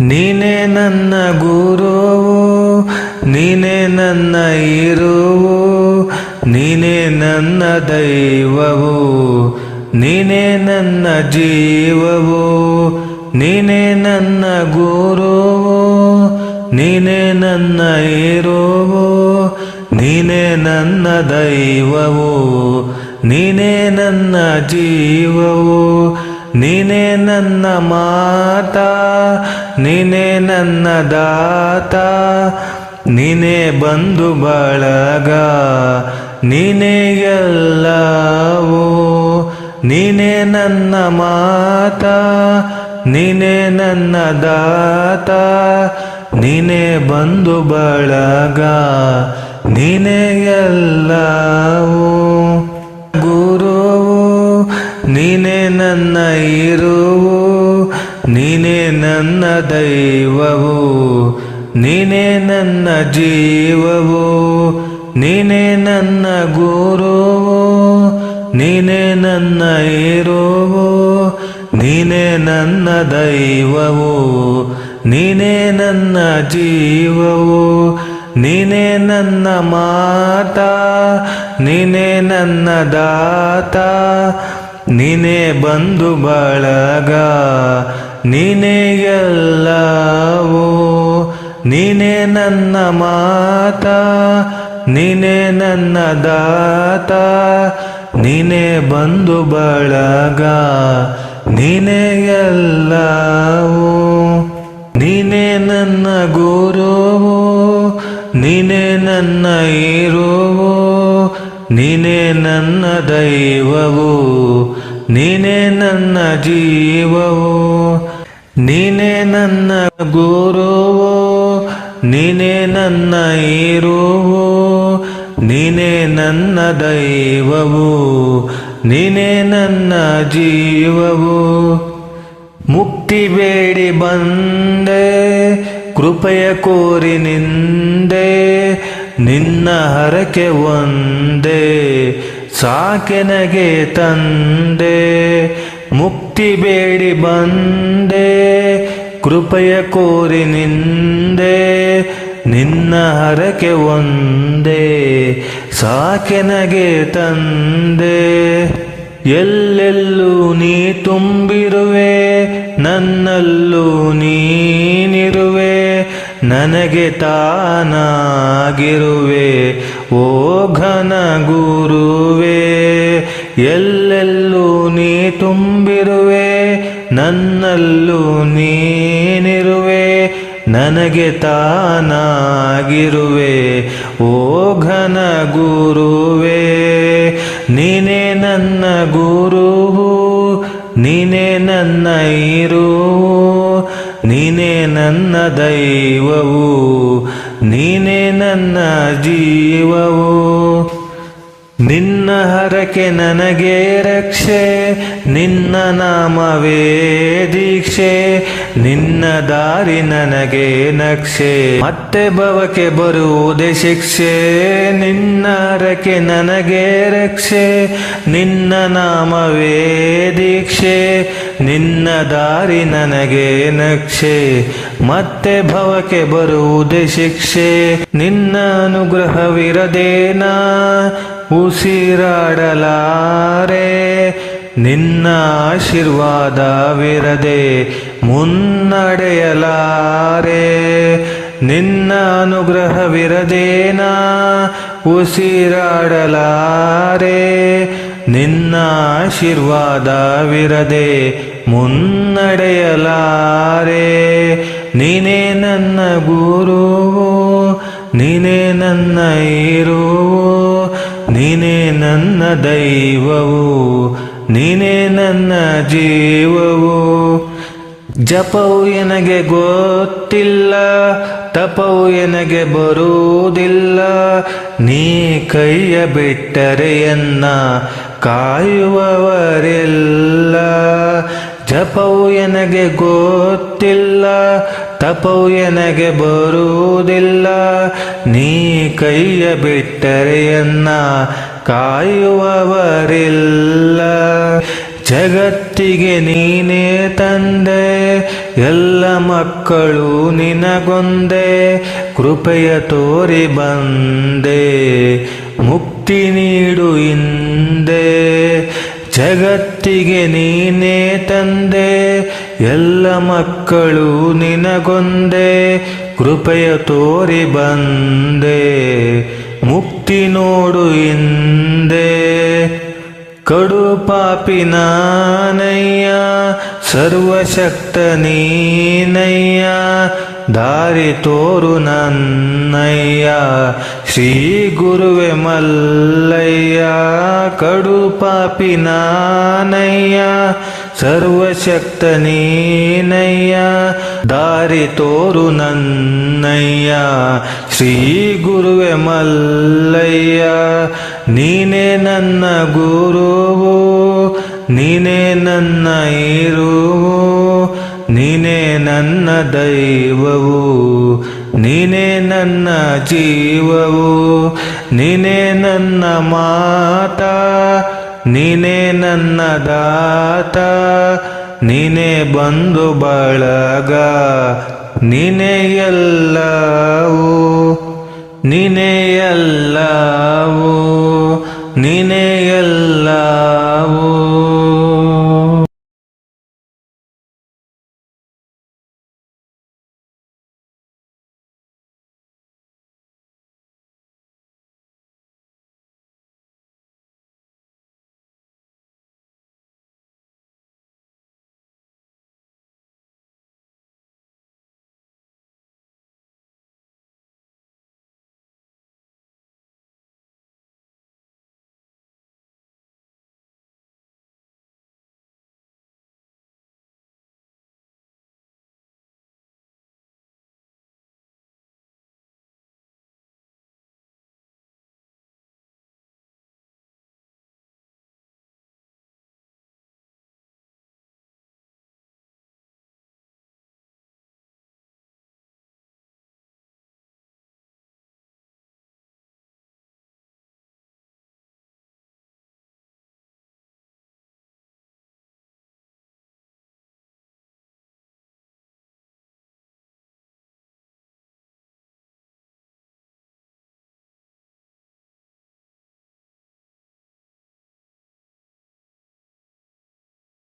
ನೀನೇ ನನ್ನ ಗುರುವು, ನೀನೇ ನನ್ನ ಇರುವು, ನೀನೇ ನನ್ನ ದೈವವು, ನೀನೇ ನನ್ನ ಜೀವವು, ನೀನೇ ನನ್ನ ಗುರುವು, ನೀನೇ ನನ್ನ ಇರುವು, ನೀನೇ ನನ್ನ ದೈವವು, ನೀನೇ ನನ್ನ ಜೀವವು ನೀನೇ ನನ್ನ ಮಾತಾ, ನೀನೇ ನನ್ನ ದಾತ, ನೀನೇ ಬಂದು ಬಳಗ, ನೀನೇ ಎಲ್ಲವೋ, ನೀನೇ ನನ್ನ ಮಾತಾ, ನೀನೇ ನನ್ನ ದಾತ, ನೀನೇ ಬಂದು ಬಳಗ, ನೀನೇ ಎಲ್ಲವೂ. ನೀನೇ ನನ್ನ ಇರುವು, ನೀನೇ ನನ್ನ ದೈವವು, ನೀನೇ ನನ್ನ ಜೀವವು, ನೀನೇ ನನ್ನ ಗುರುವು, ನೀನೇ ನನ್ನ ಇರುವು, ನೀನೇ ನನ್ನ ದೈವವು, ನೀನೇ ನನ್ನ ಜೀವವು, ನೀನೇ ನನ್ನ ಮಾತಾ, ನೀನೇ ನನ್ನ ದಾತ ನೀನೇ ಬಂದು ಬಳಗ, ನೀನೇ ಎಲ್ಲವೂ, ನೀನೇ ನನ್ನ ಮಾತಾ, ನೀನೇ ನನ್ನ ದಾತ, ನೀನೇ ಬಂದು ಬಳಗ, ನೀನೇ ಎಲ್ಲವೂ, ನೀನೇ ನನ್ನ ಗುರುವು, ನೀನೇ ನನ್ನ ಇರುವು ನೀನೇ ನನ್ನ ದೈವವು, ನೀನೇ ನನ್ನ ಜೀವವು, ನೀನೇ ನನ್ನ ಗುರುವು, ನೀನೇ ನನ್ನ ಇರುವು ನೀನೇ ನನ್ನ ದೈವವು, ನೀನೇ ನನ್ನ ಜೀವವು. ಮುಕ್ತಿ ಬೇಡಿ ಬಂದೆ, ಕೃಪೆಯ ಕೋರಿ ನಿಂದೆ ನಿನ್ನ ಹರಕೆ ಒಂದೇ, ಸಾಕೆನಗೆ ತಂದೆ, ಮುಕ್ತಿ ಬೇಡಿ ಬಂದೆ, ಕೃಪೆಯ ಕೋರಿ ನಿಂದೆ, ನಿನ್ನ ಹರಕೆ ಒಂದೇ, ಸಾಕೆನಗೆ ತಂದೆ. ಎಲ್ಲೆಲ್ಲೂ ನೀ ತುಂಬಿರುವೆ ನನಗೆ ತಾನಾಗಿರುವೆ, ಓ ಘನ ಗುರುವೆ. ಎಲ್ಲೆಲ್ಲೂ ನೀ ತುಂಬಿರುವೆ, ನನ್ನಲ್ಲೂ ನೀನಿರುವೆ. ನನಗೆ ತಾನಾಗಿರುವೆ, ಓ ಘನ ಗುರುವೆ. ನೀನೇ ನನ್ನ ಗುರು ನೀನೇ ನನ್ನ ನನ್ನ ದೈವವು, ನೀನೇ ನನ್ನ ಜೀವವು. ನಿನ್ನ ಹರಕೆ ನನಗೆ ರಕ್ಷೆ, ನಿನ್ನ ನಾಮವೇ ದೀಕ್ಷೆ, ನಿನ್ನ ದಾರಿ ನನಗೆ ನಕ್ಷೆ. ಮತ್ತೆ ಭವಕ್ಕೆ ಬರುವುದೇ ಶಿಕ್ಷೆ, ನಿನ್ನ ಹರಕೆ ನನಗೆ ರಕ್ಷೆ, ನಿನ್ನ ನಾಮವೇ ದೀಕ್ಷೆ. ನಿನ್ನ ದಾರಿ ನನಗೆ ನಕ್ಷೆ, ಮತ್ತೆ ಭವಕ್ಕೆ ಬರುವುದೇ ಶಿಕ್ಷೆ. ನಿನ್ನ ಅನುಗ್ರಹವಿರದೇನಾ? ಉಸಿರಾಡಲಾರೆ. ನಿನ್ನ ಆಶೀರ್ವಾದವಿರದೆ ಮುನ್ನಡೆಯಲಾರೆ. ನಿನ್ನ ಅನುಗ್ರಹವಿರದೇನಾ? ಉಸಿರಾಡಲಾರೆ. ನಿನ್ನ ಆಶೀರ್ವಾದವಿರದೆ ಮುನ್ನಡೆಯಲಾರೆ. ನೀನೇ ನನ್ನ ಗುರುವು ನೀನೇ ನನ್ನ ಇರುವು ನೀನೇ ನನ್ನ ದೈವವು, ನೀನೇ ನನ್ನ ಜೀವವು. ಜಪವು ಎನಗೆ ಗೊತ್ತಿಲ್ಲ, ತಪವು ಎನಗೆ ಬರುವುದಿಲ್ಲ. ನೀ ಕೈಯ ಬಿಟ್ಟರೆ ಎನ್ನ ಕಾಯುವವರೆಲ್ಲ ಜಪವು ಎನಗೆ ಗೊತ್ತಿಲ್ಲ, ತಪವು ಎನಗೆ ಬರುವುದಿಲ್ಲ. ನೀ ಕೈಯ ಬಿಟ್ಟರೆ ಎನ್ನ ಕಾಯುವವರಿಲ್ಲ. ಜಗತ್ತಿಗೆ ನೀನೇ ತಂದೆ, ಎಲ್ಲ ಮಕ್ಕಳು ನಿನಗೊಂದೆ. ಕೃಪೆಯ ತೋರಿ ಬಂದೆ, ಮುಕ್ತಿ ನೀಡು ಹಿಂದೆ ಜಗತ್ತಿಗೆ ನೀನೇ ತಂದೆ ಎಲ್ಲ ಮಕ್ಕಳು ನಿನಗೊಂದೆ ಕೃಪೆಯ ತೋರಿ ಬಂದೆ ಮುಕ್ತಿ ನೋಡು ಹಿಂದೆ. ಕಡು ಪಾಪಿನಾನಯ್ಯ ಸರ್ವಶಕ್ತ ನೀನಯ್ಯ, ದಾರಿ ತೋರು ನನ್ನಯ್ಯ, ಶ್ರೀ ಗುರುವೆ ಮಲ್ಲಯ್ಯ, ಕಡು ಪಾಪಿನಾನಯ್ಯ ಸರ್ವಶಕ್ತ ನೀನಯ್ಯ, ದಾರಿ ತೋರು ನನ್ನಯ್ಯ, ಶ್ರೀ ಗುರುವೆ ಮಲ್ಲಯ್ಯ ನೀನೇ ನನ್ನ ಗುರುವು, ನೀನೇ ನನ್ನ ಇರುವು, ನೀನೇ ನನ್ನ ದೈವವು, ನೀನೇ ನನ್ನ ಜೀವವು, ನೀನೇ ನನ್ನ ಮಾತಾ, ನೀನೇ ನನ್ನ ದಾತ, ನೀನೇ ಬಂದು ಬಳಗ, ನೀನೇ ಎಲ್ಲವೂ ನೀನೇ ಎಲ್ಲವೂ. ನೀನೇ ಎಲ್ಲವೂ